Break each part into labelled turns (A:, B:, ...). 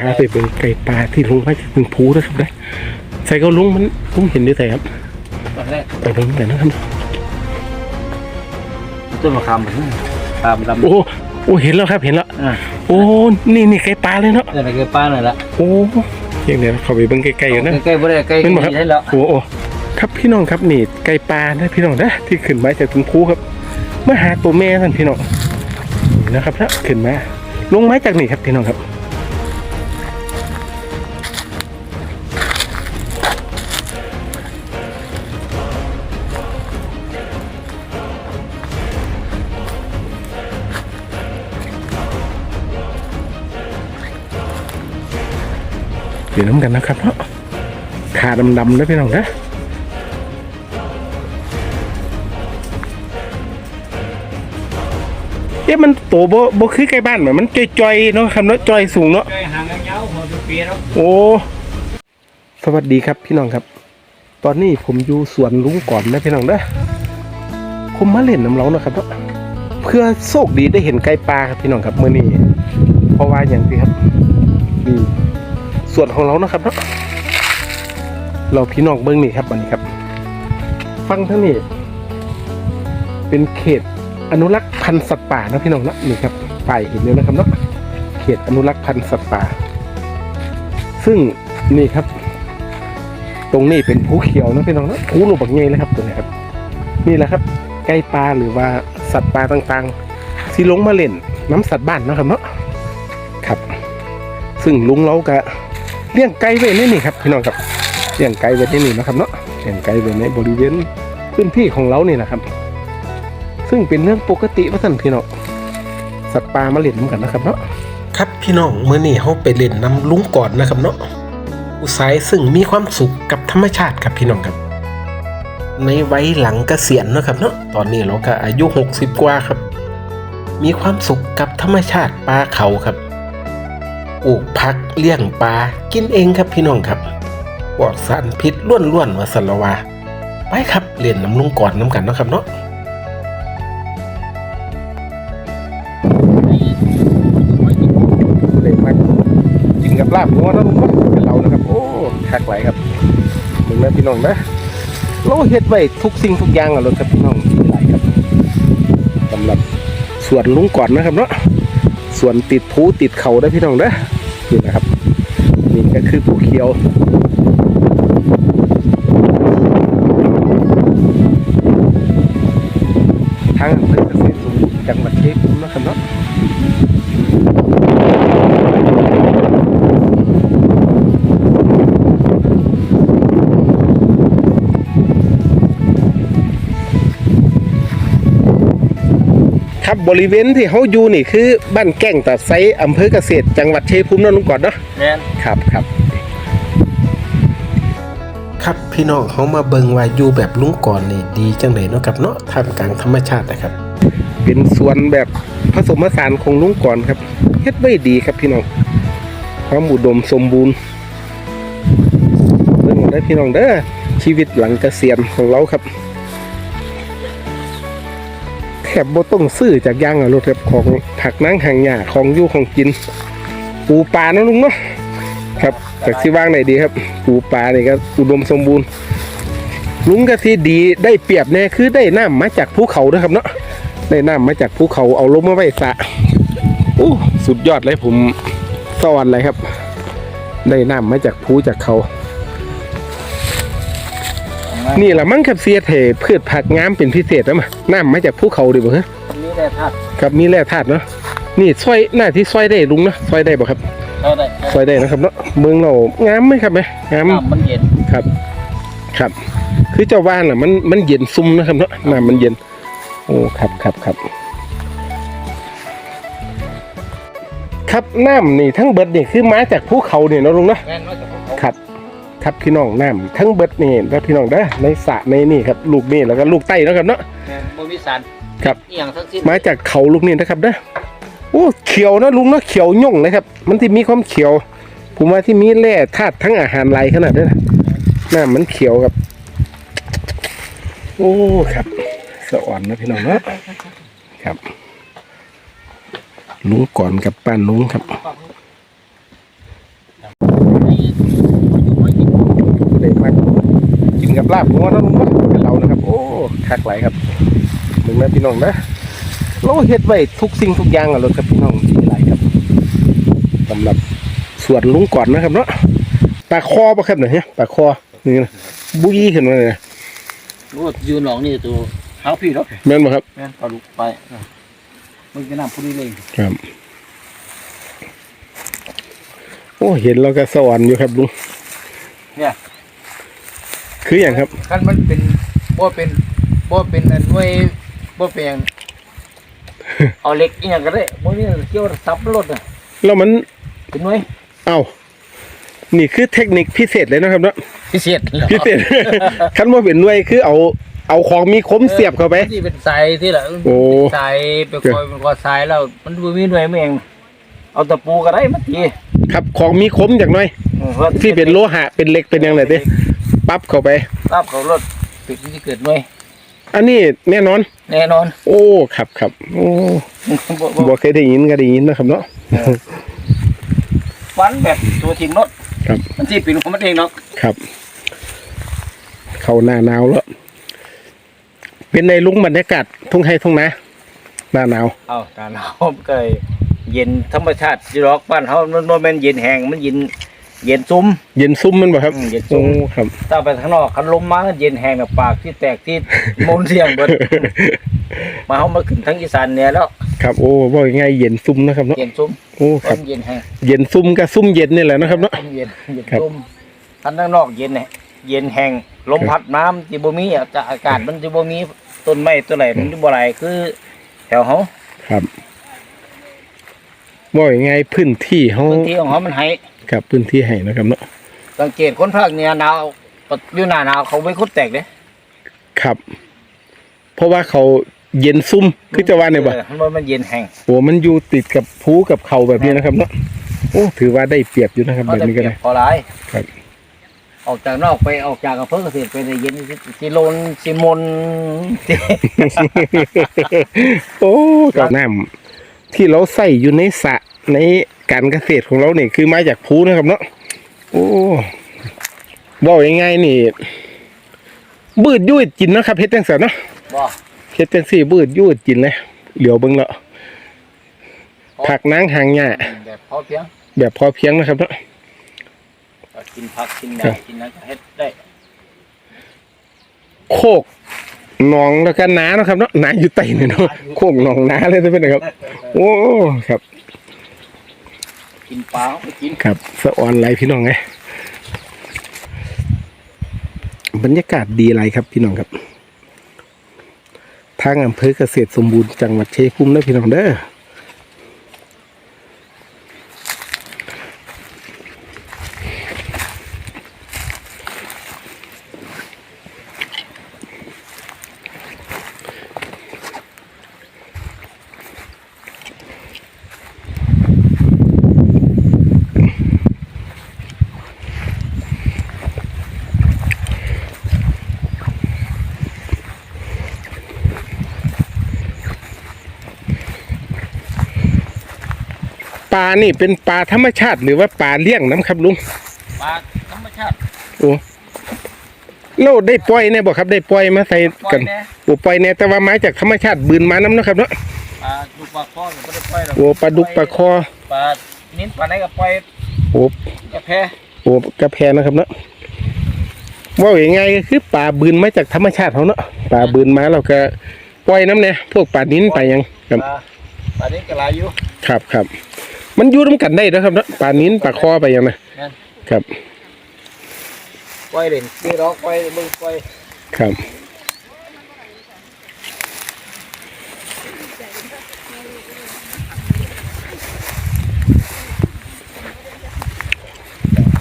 A: พาไปเป็นไก่ปลาที่ลุงมาจากเป็นภูนะครับได้ใส่ก็ลุงมันลุงเห็นด้วยใส่ครับ
B: ตอนแรก
A: ไปเบิ่งกันนะครับ
B: ต้นมะขามมันขามดำ
A: โอ้โอ้เห็นแล้วครับเห็นแล้ว
B: อ่า
A: โอ้นี่นี่ไก่ปลาเลยเนาะ
B: เนี่ยนะเกลือป้าหน่อยละ
A: โอ้ยังเดี๋ยวเข้าไปเบิ่งใกล้ๆกันนะ
B: ใกล้ๆบ่ได้ใกล้
A: เป็นบ่ครับ
B: ใช่แล้ว
A: โอ้โอ้ครับพี่น้องครับนี่ไก่ปลานะพี่น้องนะที่ขึ้นมาจากเป็นภูครับมาหาตัวแม่ท่านพี่น้องนี่นะครับนะขึ้นมาลงไม้จากนี่ครับพี่น้องครับ เดี๋ยวน้ำกันนะครับเนาะขาดำๆนะพี่น้องนะเอ๊ะมันโตบ่บ่คือใกล้บ้านเหมือนมันจอยๆเนาะคำเนาะจอยสูงเนาะ
B: ใกล้ห่างกันยาวพอดูปีแล้ว
A: โอ้สวัสดีครับพี่น้องครับ ตอนนี้ผมอยู่สวนลุงก่อนนะพี่น้องเด้อผมมาเล่นน้ำเล้านะครับเนาะเพื่อโชคดีได้เห็นไก่ปลาครับพี่น้องครับเมื่อนี้เพราะว่าอย่างที่ครับนี่ ส่วนของเรานะครับเนาะเราพี่น้องเบิ้งนี่ครับวันนี้ครับ ฟังทั้งนี้ เป็นเขตอนุรักษ์พันธุ์สัตว์ป่านะพี่น้องนะนี่ครับป้ายเห็นเลยนะครับเนาะเขตอนุรักษ์พันธุ์สัตว์ป่า ซึ่งนี่ครับ ตรงนี้เป็นภูเขียวนะพี่น้องนะภูหลบักเงยเลยครับตัวนี้ครับ นี่แหละครับไก่ปลาหรือว่าสัตว์ป่าต่างๆที่ลงมาเล่นน้ำสัตว์บ้านนะครับเนาะครับ ซึ่งลุงเราก็ เลี้ยงไก่ไว้นี่นี่ครับพี่น้องครับเลี้ยงไก่ไว้ที่นี่นะครับเนาะเลี้ยงไก่ไว้ในบริเวณพื้นที่ของเรานี่นะครับ ซึ่งเป็นเรื่องปกติว่าท่านพี่น้องสัตว์ป่ามาเล่นกันนะครับเนาะครับพี่น้องเมื่อนี้เขาไปเล่นน้ำลุงก่อนนะครับเนาะอุสายซึ่งมีความสุขกับธรรมชาติครับพี่น้องครับ ในวัยหลังเกษียณนะครับเนาะตอนนี้เราก็อายุ 60 กว่าครับ มีความสุขกับธรรมชาติปลาเขาครับ ปลูกผักเลี้ยงปลากินเองครับพี่น้องครับปลอดสารพิษล้วนๆวาสันละวาไปครับเล่นน้ำลุงก่อนน้ำกันเนาะครับเนาะเลยมากินกับลาบหัวนะลุงเนาะเป็นเรานะครับ โอ้คักไหลครับมึงนะพี่น้องนะเราเฮ็ดไว้ทุกสิ่งทุกอย่างอะเลยครับพี่น้องหลายครับสำหรับสวนลุงก่อนนะครับเนาะ ส่วนติดภูติดเขาได้พี่น้องนะนี่นะครับ นี่ก็คือภูเขียวทางอำเภอเกษตรสมบูรณ์จังหวัดชัยภูมินะครับเนาะ ครับบริเวณที่เขาอยู่นี่คือบ้านแก้งตัดไซอำเภอเกษตร จังหวัดชัยภูมิเนั่นลุงก่อนเนาะ
B: แม่น
A: ครับครับ ครับพี่น้องเขามาเบิงว่าอยู่แบบลุงก่อนนี่ดีจังเลยเนาะครับเนาะท่ามกลางธรรมชาตินะครับ เป็นสวนแบบผสมผสานของลุงก่อนครับเฮ็ดไว้ดีครับพี่น้องความอุดมสมบูรณ์เรื่องได้อพี่น้องเด้อชีวิตหลังเกษียณของเราครับ แถบบ่ต้องซื้อจากย่างอะรถครับของผักนั่งหางหญ้าของอยู่ของกิน ปูปลาเนาะลุงเนาะครับจากที่ว่างไหนดีครับ ปูปลานี่ก็อุดมสมบูรณ์ ลุงก็ที่ดีได้เปรียบแน่คือได้น้ำมาจากภูเขาด้วยครับเนาะได้น้ำมาจากภูเขาเอาลงมาไว้สะโอ้สุดยอดเลยผมสวรเลยครับ ได้น้ำมาจากภูจากเขา นี่แหละมั้งครับเสียเถพืชผักงามเป็นพิเศษแล้วมั้ยน้ำมาจากภูเขาดิบ่ฮะ
B: นี่ได้ธาตุ
A: ครับมีแร่ธาตุเนาะนี่ซอยหน้าที่ซอยได้ลุงเนาะซอยได้บ่ครับ
B: เท่าได้
A: ซอยได้นะครับเนาะเมืองเรางามไหมครับไหมงาม
B: น้ำมันเย็น
A: ครับ ครับ คือเจ้าว่านน่ะมันมันเย็นซุ่มนะครับเนาะน้ำมันเย็น โอ้ครับครับครับครับน้ำนี่ทั้งเบิดนี่คือมาจากภูเขาเนี่ยเนาะลุงเนาะ ครับครับพี่น้องน้ำทั้งเบิดนี่แล้วพี่น้องเด้อในสระในนี่ครับลูกนี่แล้วก็ลูกไต้นะครับเนาะ
B: แม่นบ่มีสาร
A: ครับ
B: อีหยังทั้งสิ้น
A: มาจากเขาลูกนี่นะครับเด้อโอ้เขียวนะลุงเนาะเขียวย่งเลยครับ มันที่มีความเขียว ผมว่าที่มีแร่ธาตุทั้งอาหารไหลขนาดนั้นนะน้ำมันเขียวครับ โอ้ครับสะอ่อนนะพี่น้องเนาะครับลุงก่อนกับป้านลุงครับ เลยมากินกับลาบหัวเนาะลุงเนาะกับเรานะครับ โอ้คักหลายครับถึงแม่พี่น้องนะเราเฮ็ดไว้ทุกสิ่งทุกอย่างอะรถครับพี่น้องดีหลายครับสำหรับสวนลุงก่อนนะครับเนาะปลาคอปะครับเนี่ยปลาคอนี่นะบุยขึ้นมาเลยนะ
B: รู้ว่ายืนหลองนี่ตัวเท้าพี่เนาะ
A: แม่นบ่ครับ
B: แม่นปลาดุกไปมึงจะนำผู้นี้เลย
A: ครับโอ้เห็นแล้วก็สวรรค์อยู่ครับลุง
B: เนี่ย
A: คืออย่างครับ
C: คันมันเป็นบ่เป็นบ่เป็นอันหน่วยบ่เป็นหยัง
B: เอาเหล็กอีหยังก็ได้พวกนี้เกี่ยวซับรถน่ะ
A: แล้วมัน
B: เป็นหน่วย
A: เอ้านี่คือเทคนิคพิเศษเลยนะครับเนาะ
B: พิเศษเหรอ
A: พิเศษ คันว่าเป็นหน่วยคือเอาเอาของมีคมเสียบเข้าไป
B: ที่เป็นสายที่ละ
A: โอ้
B: สายไปคอยเป็นคอยสายแล้วมันบ่มีหน่วยแม่งเอาตะปูก็ได้มันที
A: ครับของมีคมจากหน่อย
B: อืมพราะ
A: ที่เป็นโลหะเป็นเหล็กเป็นอย่างไรเด้ ปั๊บเข้าไป
B: รับเขารถปิดที่เกิดหน่วย
A: อันนี้แน่นอน
B: แน่นอน
A: โอ้ครับครับโอ้
B: บ่บ่
A: บ่เคยได้ยินก็ได้ยินนะครับเนาะ
B: ฟันแบบตัวทีมรถ
A: ครับ
B: มันที่ปิดของมันเองเนาะ
A: ครับ เข้าหน้าหนาวแล้ว เป็นในลุงบรรยากาศทุ่งไห้ทุ่งนาหน้าหนาว
B: เอาตาหนาวมันก็เย็นธรรมชาติที่รอกบ้านเฮามันบ่แม่นเย็นแห้งมันเย็น เย็นซุ้ม
A: เย็นซุ่มมันบ่ครับ
B: อืมเย็นซุ่
A: โอ้
B: ม
A: ครับ
B: ถ้าไปข้างนอกคันลมมาเย็นแห้งน่ะปากที่แตกที่มุนเสียงเบิด มาเฮามาขึ้นทั้งอีสานเนี่ยแล้ว
A: ครับโอ้บ่ง่ายๆเย็นซุ่มนะครับเนาะ
B: เย็นซุ้ม
A: โอ้ค
B: ต้
A: รับ
B: นเย็นแห้ง
A: เย็นซุ่มกับซุ่มเย็นนี่แหละนะครับเนาะ
B: ต้นเย็นเย็น
A: ครับ
B: ซุ้มคันข้างนอกเย็นแหเย็นแห้งลมพัดน้ำที่บ่มีอะจะอากาศมันจะบ่มีต้นไม้ตัวไหนมันจะบ่ไหลคือ แถวเฮา
A: ครับบ่ง่ายๆพื้นที่เฮา
B: พื้นที่ของเฮามันให้
A: กับพื้นที่ให้นะครับเนาะ
B: สังเกตคนภาคเหนือหนาวอยู่หน้าหนาวเขาไม่คุดแตกเด้
A: ครับ เพราะว่าเขาเย็นซุ่มคือจะว่าเนี่ยบ่
B: เออมันมันเย็นแห้ง
A: โอ้มันอยู่ติดกับภูกับเขาแบบนี้นะครับเนาะโอ้ถือว่าได้เปรียบอยู่นะครับ
B: เขา
A: แบบ
B: จะ
A: นี้
B: เก็
A: ก็
B: บ
A: ได้
B: พอหลาย
A: ครับ
B: ออกจากนอกไปออกจากอำเภอเกษตรไปในเย็นสิโลนสิมน
A: โอ้กับน้ำที่เราใส่อยู่ในสระ ในการเกษตรของเราเนี่ยคือมาจากภูนะครับเนาะโอ้บอกง่ายๆนี่ บืดยุ่ดกินเนาะครับเฮ็ดจังซั่นเนาะ
B: บ่
A: เฮ็ดจังซี่บืดยุ่ดกินเลยเหลียวเบิ่งแล้วผักนางหางหญ้า
B: แบบพอเพียง
A: แบบพอเพียงนะครับเนาะ
B: ก็กินผักกินห
A: ครั
B: ญ้า
A: บ
B: กินนั้นก็เฮ็ดได้
A: โคกหนองแล้วก็นาเนาะครับเนาะนาอยู่ใต้เนี่ยเนาะโคกหนองนาเลยนะเพื่อนครับ โอ้ครับ
B: กินปลาไปกิน
A: ครับสะออนไรพี่น้องไงบรรยากาศดีไรครับพี่น้องครับ ทางอำเภอเกษตรสมบูรณ์จังหวัดเชียงภูมินะพี่น้องเด้อ ปลานี่เป็นปลาธรรมชาติหรือว่าปลาเลี้ยงน้ำครับลุง
B: ปลาธรรมชาติ
A: โอ้เราได้ปล่อยเนี่ยบอกครับได้ปล่อยมาใส่
B: ปล่อ
A: กั
B: ย
A: น
B: แน่
A: โอ้ปล่อยเนี่ยแต่ว่ามาจากธรรมชาติบืนมาน้ำเนาะครับเนาะ
B: ปลาดุกปลาคอก็บ่ได้ปล่อยหรอก
A: โอ้ปลาดุกปลาคอ
B: ปลานิ้นปลาไหนก็ปล่อย
A: โอ้
B: กาแฟ
A: โอ้กระแพนะครับเนาะว่าอย่างไงก็คือปลาบืนมาจากธรรมชาติเขาเนาะปลาบืนมาเราก็ปล่อยน้ำเนี่ยพวกปลานิ้นไปลายังค
B: ป
A: รับ
B: ลาปลานี้ก็หลายอยู่
A: ครับครับ มันอยู่ร่วมกันได้นะครับเนาะปลานิ้นปลาคอไปยังนะ
B: นั่น
A: ครับ
B: ปล่อยเด่นนี่รอกปล่อยมึงปล่อย
A: ครับ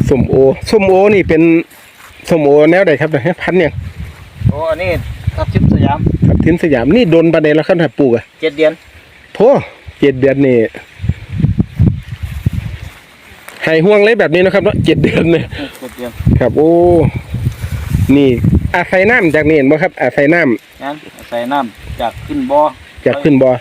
A: ส้มโอส้มโอนี่เป็นส้มโอแนวใดครับเนี่ยพันธุ์เนี่ยง
B: โอ้อันนี้ทับทิมสยาม
A: ครับทินสยามนี่โดนประเด็นแล้วครับถ้าปลูกอะ
B: เจ็ดเดือน
A: โธ่เจ็ดเดือนนี่ ให้ห่วงเลยแบบนี้นะครับเนาะเจ็ดเดือนเนี่ย
B: เจ็ดเดือน
A: ครับโอ้นี่อาศัยน้ำจากนี่เห็นบ่ครับ อาศัยน้
B: งั้นใส่น้ำจากขึ้นบ่อำ
A: จากขึ้นบ่อ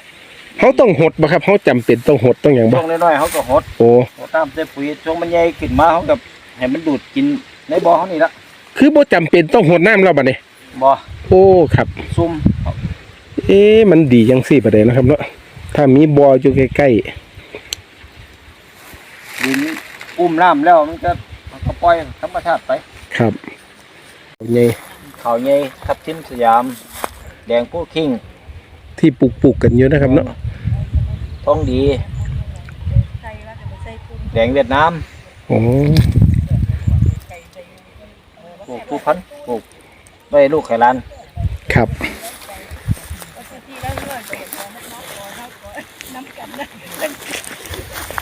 A: เขาต้องหดบ่ครับเขาจำเป็นต้องหดต้องอย่างบ่
B: ช่วงน้อยๆเขาก็หด
A: โอ้
B: หดตามใส่ปุ๋ยช่วงมันใหญ่ขึ้นมาเขากับให้มันดูดกินในบ่อเขานี่ละ
A: คือบ่จำเป็นต้องหดน้ำแล้วบัดนี้
B: บ่อ
A: โอ้ครับ
B: ซุ่ม
A: เอ๊ะมันดีจังสี่ประเด็นนะครับเนาะถ้ามีบ่ออยู่ใกล้
B: ดิน อุ้มน้ำแล้วมันก็มันก็ปล่อยธรรมชาติไป
A: ๆครับใหญ่
B: เขาใหญ่ทับทิมสยาม แดงผู้คิง
A: ที่ปลูกๆกันอยู่นะครับเนาะ
B: ทองดี แดงเวียดนาม
A: โอ้
B: ปลูกผู้พันธุ์ปลูกไว้ลูกไข่ลาน
A: ครับ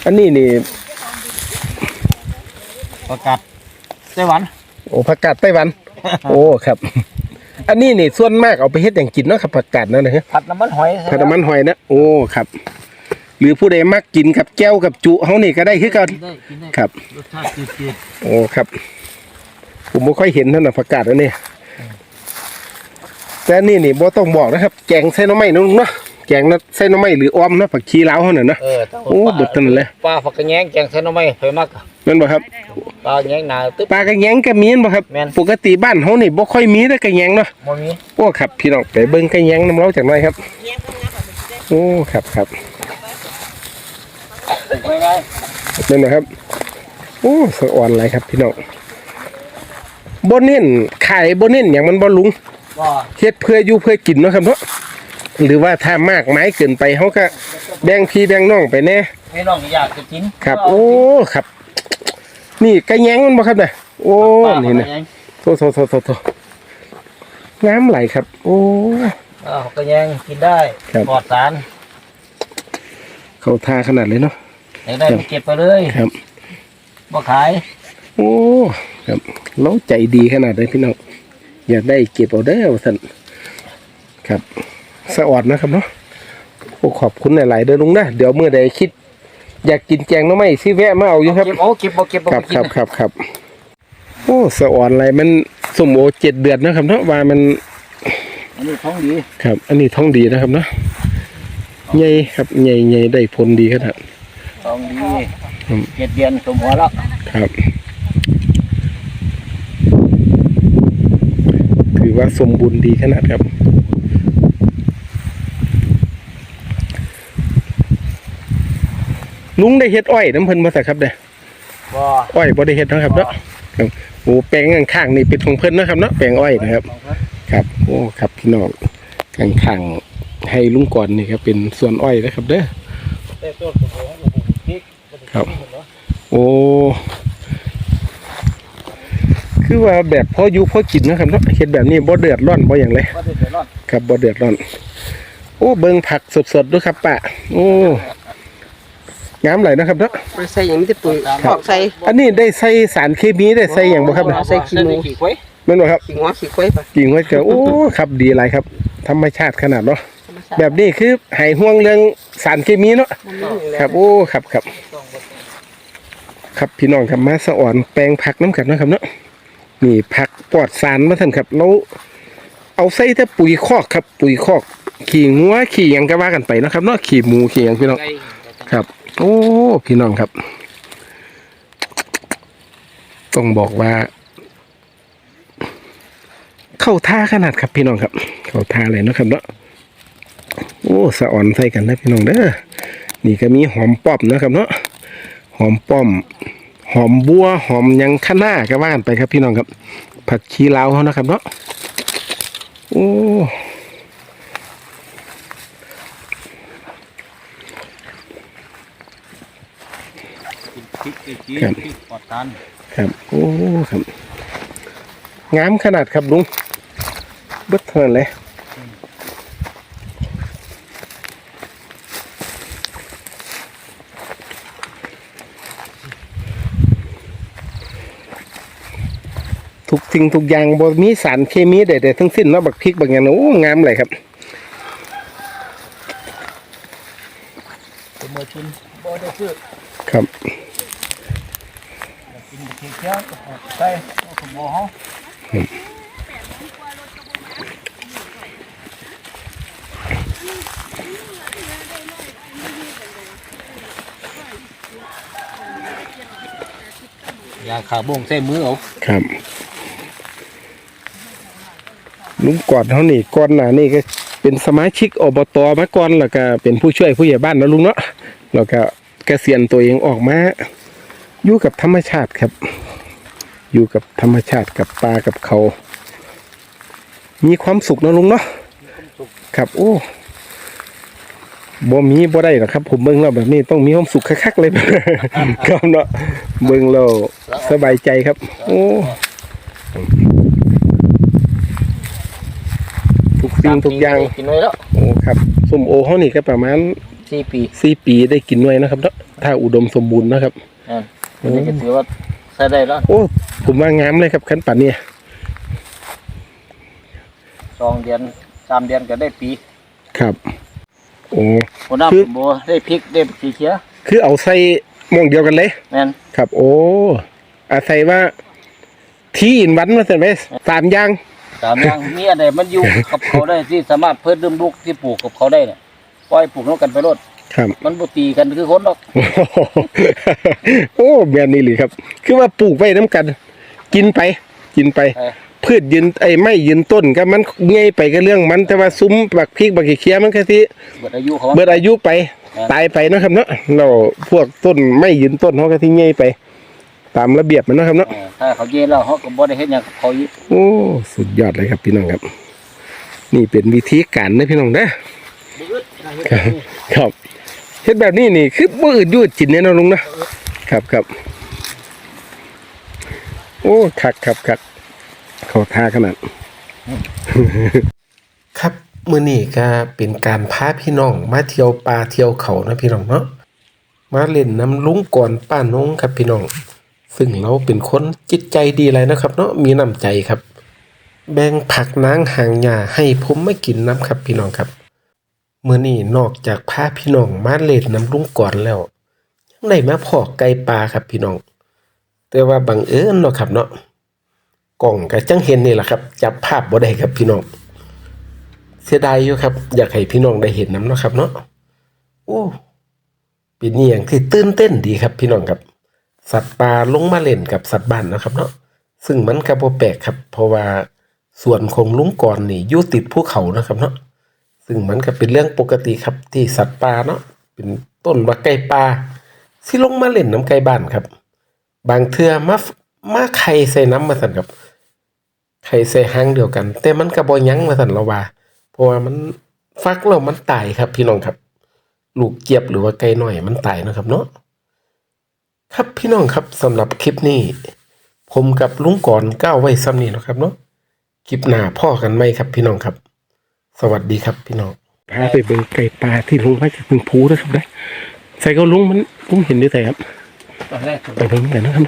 A: อันนี้นี่
B: ประกาศไต้หวัน
A: โอ้ผักกาดไต้หวัน โอ้ครับ อันนี้นี่ส่วนมากเอาไปเฮ็ดอย่างกินเนาะครับผักกาดนั่นนะฮะ
B: ผัดน้ำมันหอย
A: ผัดน้ำมันหอยนะโอ้ครับ หรือผู้ใดมักกินกับแก้วกับจุเฮานี่ก็ได้คือกัน
B: กินได้กินได้
A: ครับ
B: รสชาติจืด
A: โอ้ครับ ผมไม่ค่อยเห็นท่านนะผักกาดอันนี้แต่อันนี่นี่บ่ต้องบอกนะครับ แกงใส่หน้ำไม้เนาะลุงเนาะแกงนะใส่หน้ำไม้หรืออ้อมเนาะผักชีลาวเฮาน่ะเนาะ
B: ๆเออทั้งหมด
A: โอ้
B: ปลา
A: เบิดทั้งนั้นเลย
B: ปลาฝักกระแยงแกงเส้นน้ำไม่เคยมัก
A: แม่นบ่ครับ
B: ปลาแยงหนาตึ๊บ
A: ปลากระแยงก็มีนบ่ครับ
B: แม่น
A: ปกติบ้านเฮานี่บ่ค่อยมีแต่กระแยงเนาะ
B: บ่มี
A: โอ้ครับพี่น้องไปเบิ่งกระแยงน้ำเล้าจากหน่อยครับ โอ้ครับครับ
B: ปลูกไว้ไง
A: นั่นนะครับ โอ้สะอ่อนหลายครับพี่น้องบ่เน้นขายบ่เน้นหยังมันบ่ลุง
B: ก็
A: เฮ็ดเพื่ออยู่เพื่อกินเนาะครับเนาะหรือว่าถ้ามากไม้เกินไปเขาก็แบ่งพี่แบ่งน้องไปแน่
B: พี่น้องอยากจะกิน
A: ครับ โอ้ครับ นี่กระแยงมันบ่ครับน่ะโอ้
B: ปลาฝัก
A: นี่
B: ก
A: นะ
B: ระแยง
A: โทโทโทโทโทน้ำไหลครับ โอ้
B: ปลาฝักกระแยงกินได้
A: ครับ
B: ปลอดสาร
A: เขาทาขนาดเลยเนาะ
B: อยากได้ไปเก็บไปเลย
A: ครับ
B: บ่ขาย
A: โอ้ครับเราใจดีขนาดเลยพี่น้องอยากได้เก็บเอาได้เอาท่านครับสะออดนะครับเนาะโอ้ขอบคุณหลาย ๆ เด้อลุงนะเดี๋ยวเมื่อใดคิด อยากกินแกงหน้ำไม้สิแวะมาเอาอยู่ครับ
B: เก็บเอาเก็บบ่เก็บบ่
A: ครับ
B: กิ
A: ครั
B: น
A: บครับครับโอ้สะอ่อนอะไรมันสมโอเจ็ดเดือนนะครับเนาะว่ามัน
B: อันนี้ท้องดี
A: ครับ อันนี้ท้องดีนะครับเนาะใหญ่ครับใหญ่ใหญ่ได้ผลดีขนาด
B: ท้องดี
A: อืม
B: เจ็ดเดือนสมหัวแล้ว
A: ครับถือว่าสมบูรณ์ดีขนาดครับ ลุงได้เฮ็ดอ้อยน้ำเพิ่นมาสักครับเด้อ
B: บ่
A: อ้อยบ่ได้เฮ็ดนะครับเนาะครับโอ้แปลงข้างๆนี่เป็นของเพิ่นนะครับเนาะแปลงอ้อยนะครับ ครับ โอ้ครับพี่น้องข้างๆให้ลุงก่อนนี่ครับเป็นสวนอ้อยนะครับ เด้อ
B: แต่ต้นสมหัวของผมพริก
A: ครับ โอ้คือว่าแบบพออยู่พอกินนะครับเนาะเฮ็ดแบบนี้บ่เดือดร้อนบ่อย่างไร
B: บ่ได้เดือดร้อน
A: ครับบ่เดือดร้อน โอ้เบิ่งผักสดๆด้วยครับป้าโอ้ งามหลายนะครับเนาะ
D: มาใส่อย่างนี้จะปุ๋ย
A: ครับ
D: ขอกใส่
A: อันนี้ได้ใส่สารเคมีได้ใส่อย่างบ่ครับ
D: ใส่ขี้หมู
B: ขี้ควาย
A: แม่นบ่ครับ
D: ขี้หัวขี้ควายปะ
A: กิ่งไว้เกิดโอ้ครับดีหลายครับ ธรรมชาติขนาดเนาะแบบนี้คือหายห่วงเรื่องสารเคมีเนาะ ครับโอ้ครับครับ ครับพี่น้องครับมาสะอ่อนแปลงผักน้ำกันเนาะครับเนาะนี่ผักปลอดสารมาท่านครับแล้วเอาใส่แต่ปุ๋ยคอกครับ ปุ๋ยคอก ขี่งัวขี่หยังก็ว่ากันไปเนาะครับเนาะขี่หมูขี่หยังพี่น้อง
B: ไก่
A: ครับ โอ้พี่น้องครับ ต้องบอกว่า เข้าท่าขนาดครับพี่น้องครับ เข้าท่าเลยนะครับเนาะโอ้สะอ่อนใส่กันนะพี่น้องเด้อนี่ก็มีหอมป้อมนะครับเนาะหอมป้อม หอมบัวหอมยังข้าหน้าก็ว่ากันไปครับพี่น้องครับ ผักชีลาวเขานะครับเนาะโอ้
B: พริกไก่จี
A: ครับ
B: พริกปลอดสาร
A: ครับโอ้ครับงามขนาดครับลุงเบิดเท่านั้นเลยทุกสิ่งทุกอย่างบ่มีสารเคมีใดๆทั้งสิ้นเนาะบักพริกบางอย่างนะโอ้งามเลยครับ
B: ตัวมือชุนบ่ได้ซื้อ
A: ครับ
B: กินเคี้ยวๆก็ใส่เอาสมหัวเฮา ยาขาบ่งใส่มือเอา
A: ครับลุงกอดเขานี่ก่อนหน้านี่ก็เป็นสมาชิกอบตมาก่อนแล้วก็เป็นผู้ช่วยผู้ใหญ่บ้านนะลุงเนาะแล้วก็เกษียณตัวเองออกมาอยู่กับธรรมชาติครับ อยู่กับธรรมชาติกับปลากับเขา มีความสุขนะลุงเนาะครับโอ้ บ่มีบ่ได้หรอกครับ ผมเบิ่งแล้วแบบนี้ต้องมีความสุขคักๆเลย ครับเนาะเบิ่งแล้วสบายใจครับ โอ้ทุกสิ่งทุกอย่าง
B: กินไว้แล้ว
A: โอ้ครับส้มโอเขานี่ก็ประมาณ
B: สี่ปี
A: สี่ปีได้กินหน่วยนะครับเนาะถ้าอุดมสมบูรณ์นะครับ
B: นั่นอันนี้ก็ถือว่าใช้ได้แล้ว
A: โอ้ผมว่างามเลยครับขั้นป่านนี้
B: สองเดือนสามเดือนก็ได้ปี
A: ครับ โอ้
B: คนน้ำบัวได้พริกได้สีเขียว
A: คือเอาใส่หมองเดียวกันเลย
B: แม่น
A: ครับ โอ้อาศัยว่า ที่อินวันมาเสร็จไหมสามอย่าง
B: สามอย่าง มีอะไรมันอยู่กับเขาได้ที่สามารถเพิ่มดื่มลูกที่ปลูกกับเขาได้เนี่ยปล่อยปลูกนกกันไปรด
A: ครับ
B: มันบ่ตีกันคือคนหรอก
A: โอ้แบบนี้เลยครับ คือว่าปลูกไว้น้ำกัน กินไป กินไป
B: เออ
A: พืชยืนไอ้ไม่ยืนต้นก็มันเงยไปก็เรื่องมันแต่ว่าซุ้มบักพริกบักขี้เคี้ยมันแค่ที่
B: เบิดอายุเขา
A: เบิดอายุไป
B: ครับ
A: ตายไปเนาะครับเนาะเราพวกต้นไม่ยืนต้นเขาก็ที่เงยไป ตามระเบียบมันเนาะครับเนาะ
B: เออถ้าเขาเย็นแล้วเขาก็บ่ได้เฮ็ดหยังกับเขาอีก
A: โอ้สุดยอดเลยครับพี่น้องครับ นี่เป็นวิธีการนะพี่น้องนะครับครับเฮ็ดแบบนี้นี่คือบ่อื่นอยูดจินเนี่ยเนาะลุงนะครับครับโอ้คักครับคัก เขาท่าขนาด ครับมื้อนี้ก็เป็นการพาพี่น้องมาเที่ยวป่าเที่ยวเขานะพี่น้องเนาะมาเล่นน้ำลุงก่อนป้านงครับพี่น้อง ซึ่งเราเป็นคนจิตใจดีเลยนะครับ เนาะมีน้ำใจครับ แบ่งผักนางหางหญ้าให้ผมไม่กินน้ำครับพี่น้องครับเมื่อนี้นอกจากพาพี่น้องมาเล่นน้ำลุงก่อนแล้วยังได้มาพอกไก่ปลาครับพี่น้อง แต่ว่าบังเอิญเนาะครับเนาะ กล่องก็จังเห็นนี่แหละครับ จับภาพบ่ได้ครับพี่น้อง เสียดายอยู่ครับ อยากให้พี่น้องได้เห็นน้ำเนาะครับเนาะโอ้เป็นนี่อย่างที่ตื่นเต้นดีครับ พี่น้องครับ สัตว์ป่าลงมาเล่นกับสัตว์บ้านนะครับเนาะซึ่งมันก็บ่แปลกครับ เพราะว่าส่วนของลุงกรนี่อยู่ติดภูเขานะครับเนาะซึ่งมันก็เป็นเรื่องปกติครับที่สัตว์ป่าเนาะเป็นต้นว่าไก่ป่าสิลงมาเล่นน้ำไก่บ้านครับ บางเทื่อมามาไข่ใส่น้ำมาสั่นครับ ไข่ใส่หางเดียวกัน แต่มันก็บ่ยั้งมาสั่นเราว่า เพราะว่ามันฟักแล้วมันตายครับ พี่น้องครับ ลูกเจี๊ยบหรือว่าไก่น้อยมันตายเนาะครับเนาะครับพี่น้องครับสำหรับคลิปนี้ ผมกับลุงก่อนก้าวไว้ซ้ำนี้เนาะครับเนาะคลิปหน้าพ่อกันไหมครับ พี่น้องครับ สวัสดีครับพี่น้องพาไปเบิ่งไก่ปลาที่ลุงมาจากเพิ่งพูนะครับได้ใส่ก็ลุงมันผมเห็นด้วยแต่ครับ
B: ตอนแรก
A: ไปเบิ่งกันนะครับ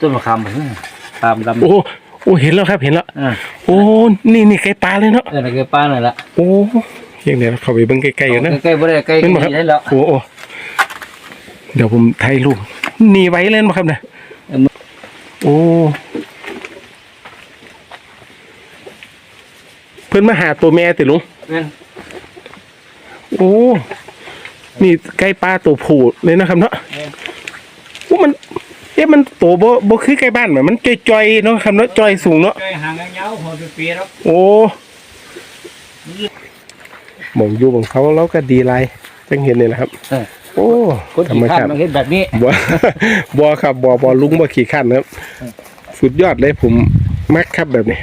B: ต้นมะขามบ่ ขามดำ
A: โอ้โอ้เห็นแล้วครับเห็นแล้ว
B: อ่า
A: โอ้นี่นี่ไก่ปลาเลยเนาะ
B: เออไก่ป้านั่นล่ะ
A: โอ้ยังเดี๋ยวเข้าไปเบิ่งใกล้ๆกันนะ
B: ใกล้ๆบ่ได้ใกล้
A: เห็นบ่ครับ
B: ได้แล้ว
A: โอ้โอ้เดี๋ยวผมถ่ายรูปหนีไว้เล่นมาครับเนี่ยโอ้เพิ่นมาหาตัวแม่ติลุง
B: แม่น
A: โอ้ นี่ไก่ปลาตัวผู้เลยนะครับเนาะโอ้มันเอ๊ะมันตัวบ่บ่คือไก่บ้านเหมือนมันจอยๆเนาะครับเนาะจอยสูงเนาะ
B: ใกล้หางยาวๆพอปีแล้ว
A: โอ้หมองอยู่ของเขาแล้วก็ดีไรจังเห็นเลยนะครับ
B: เออ
A: โอ้
B: คน
A: ธร
B: ขี้
A: รม
B: ข้าน
A: ชาติ
B: มันเฮ็ดแบบนี้
A: บ่ บ่ครับบ่บ่ลุงบ่ขี่ขันครับ สุดยอดเลยผมมักครับแบบนี้